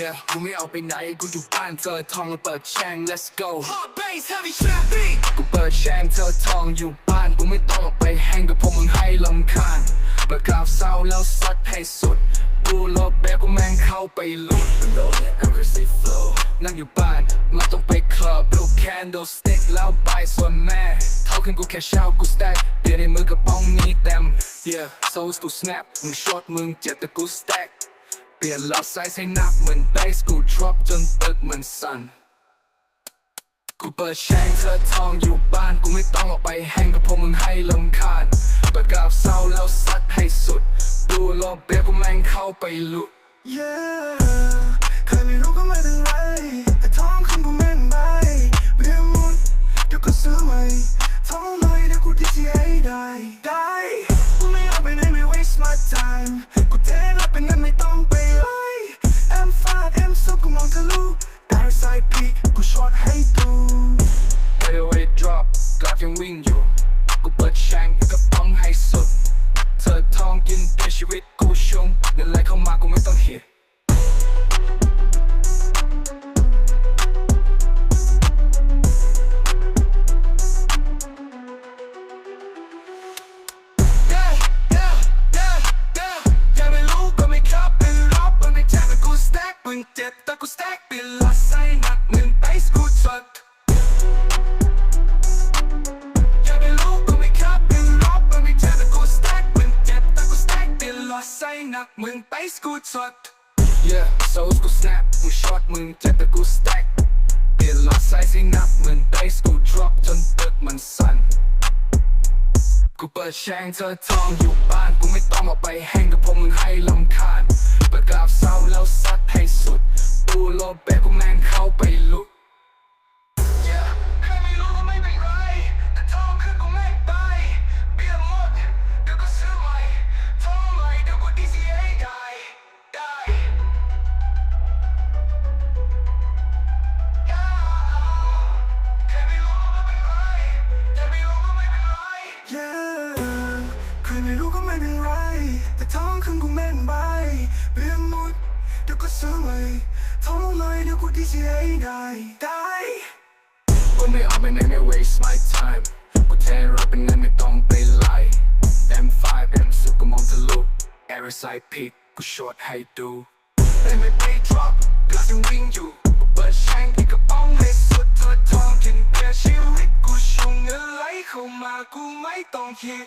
Yeah กูไม่เอาไปไหน กูอยู่บ้านเจอทองแล้วเปิดแช่ง let's go Hard bass, heavy trap beat. กูเปิดแช่งเจอทองอยู่บ้าน กูไม่ต้องออกไปแห้งกับพวกมึงให้ลำคาญเมื่อกราบเศร้าแล้วซัดให้สุด กูลบแบบกูแม่งเข้าไปลุดโดน aggressive flow นั่งอยู่บ้านมาต้องไปคลับลูก candle stick แล้วไปส่วนแม่ เท่าขึ้นกูแค่เช้ากู stack เบียร์ในมือกระป๋องนี้เต็ม yeah souls to snap มึงช็อตมึงเจ็บแต่กู stack เปลี่ยนล็อตไซส์ให้นักเหมือนเบสกู drop จนตึกเหมันสั่นกูเปิดแชงเธอทองอยู่บ้านกูไม่ต้องออกไปแห้งกับพวกมึงให้ลำคาญปิดกาบเศร้าแล้วซัดให้สุด ดูโลบเบียกูแม่งเข้าไปลุก Yeah เคยไม่รู้ก็ไม่เป็นไรแต่ท้องขึ้นกูแม่นไปเบี้ยหมดเดี๋ยวก็ซื้อใหม่ท้องเลยเดี๋ยวกูดีเให้ได้ได้ ม่เอาไปไหนไม่ waste my time กูเทรับเป็นเงินไม่ต้อง นักมึงไปสกูสด yeah souls กู snap มึงช็อตมึงเจ็บแต่กู stack เปลี่ยนล็อตไซส์ให้นักมือนเบสกู drop จนตึกมันสั่นกูเปิดแช่งเธอทองอยู่บ้านกูไม่ต้องออกไปแห้งกับพวกมึงให้ลำคาญเปิดกราบเศร้าแล้วซัดให้สุดกูโลบเบกูแม่งเข้าไปลุก ไม่รู้ก็ไม่เป็นไร แต่ท้องขึ้นกูแม่นไปเบี้ยหมดเดี๋ยวก็ซื้อใหม่ท้องเลยเดี๋ยวกูดีซีให้ได้ได้กูไม่เอาไปไหนไม่ waste my time กูเทรับเป็นเงินไม่ต้องไปไล่ M5 M สุดกูมองทะลุ Air side peak กูช็อตให้ดูได้ไม่ไป drop กลับยังวิ่งอยู่เปิดแช่งที่กระป๋องให้สุดเธอทองกินเบียร์ชีวิตกูชุ่มเงินไหลเข้ามากูไม่ต้องคิด